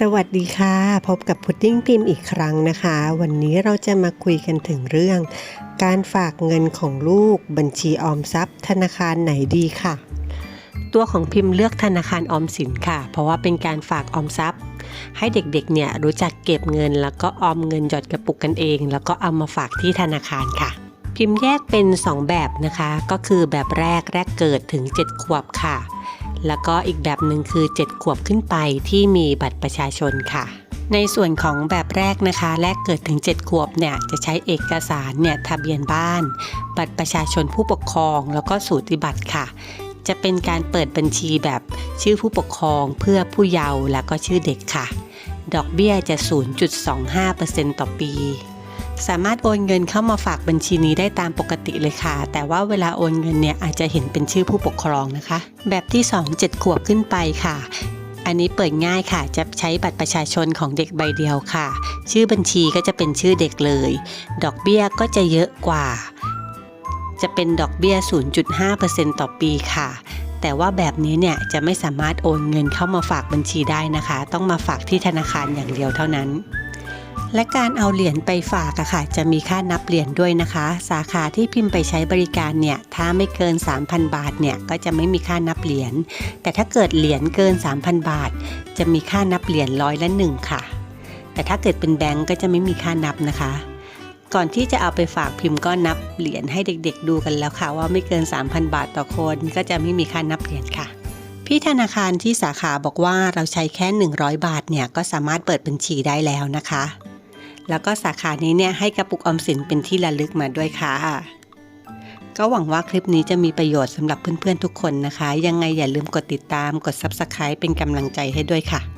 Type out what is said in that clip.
สวัสดีค่ะ พบกับพุดดิ้งพิมพ์อีกครั้งนะคะ วันนี้เราจะมาคุยกันถึงเรื่อง การฝากเงินของลูกบัญชีออมทรัพย์ ธนาคารไหนดีค่ะ ตัวของพิมพ์เลือกธนาคารออมสินค่ะ เพราะว่าเป็นการฝากออมทรัพย์ ให้เด็กๆเนี่ยรู้จักเก็บเงิน แล้วก็ออมเงินหยอดกระปุกกันเอง แล้วก็เอามาฝากที่ธนาคารค่ะพิมพ์แยกเป็น 2 แบบนะคะ ก็คือแบบแรกแรกเกิดถึง 7 ขวบค่ะ แล้วก็อีกแบบหนึ่งคือ 7 ขวบขึ้นไปที่มีบัตรประชาชนค่ะ ในส่วนของแบบแรกนะคะ แรกเกิดถึง 7 ขวบเนี่ยจะใช้เอกสารเนี่ยทะเบียนบ้าน บัตรประชาชนผู้ปกครอง แล้วก็สูติบัตรค่ะ จะเป็นการเปิดบัญชีแบบชื่อผู้ปกครองเพื่อผู้เยาว์แล้วก็ชื่อเด็กค่ะ ดอกเบี้ยจะ 0.25%ต่อปี สามารถโอนเงินเข้ามาฝากบัญชีนี้ได้ตามปกติเลยค่ะ แต่ว่าเวลาโอนเงินเนี่ยอาจจะเห็นเป็นชื่อผู้ปกครองนะคะ แบบที่ 2 7 ขวบขึ้นไปค่ะ อันนี้เปิดง่ายค่ะ จะใช้บัตรประชาชนของเด็กใบเดียวค่ะ ชื่อบัญชีก็จะเป็นชื่อเด็กเลย ดอกเบี้ยก็จะเยอะกว่า จะเป็นดอกเบี้ย 0.5%ต่อปีค่ะแต่ว่าแบบนี้เนี่ยจะไม่สามารถโอนเงินเข้ามาฝากบัญชีได้นะคะ ต้องมาฝากที่ธนาคารอย่างเดียวเท่านั้น และการเอาเหรียญไปฝากอะค่ะ จะมีค่านับเหรียญด้วยนะคะ สาขาที่พิมพ์ไปใช้บริการเนี่ย ถ้าไม่เกิน 3,000 บาทเนี่ย ก็จะไม่มีค่านับเหรียญ แต่ถ้าเกิดเหรียญเกิน 3,000 บาท จะมีค่านับเหรียญร้อยละหนึ่งค่ะ แต่ถ้าเกิดเป็นแบงก์ก็จะไม่มีค่านับนะคะ ก่อนที่จะเอาไปฝากพิมพ์ก็นับเหรียญให้เด็กๆ ดูกันแล้วค่ะ ว่าไม่เกิน 3,000 บาทต่อคน ก็จะไม่มีค่านับเหรียญค่ะพี่ธนาคารที่สาขาบอกว่าเราใช้แค่ 100 บาทเนี่ยก็สามารถเปิดบัญชีได้แล้วนะคะ แล้วก็สาขานี้เนี่ยให้กระปุกออมสินเป็นที่ระลึกมาด้วยค่ะ ก็หวังว่าคลิปนี้จะมีประโยชน์สำหรับเพื่อนๆทุกคนนะคะ ยังไงอย่าลืมกดติดตามกด Subscribe เป็นกำลังใจให้ด้วยค่ะ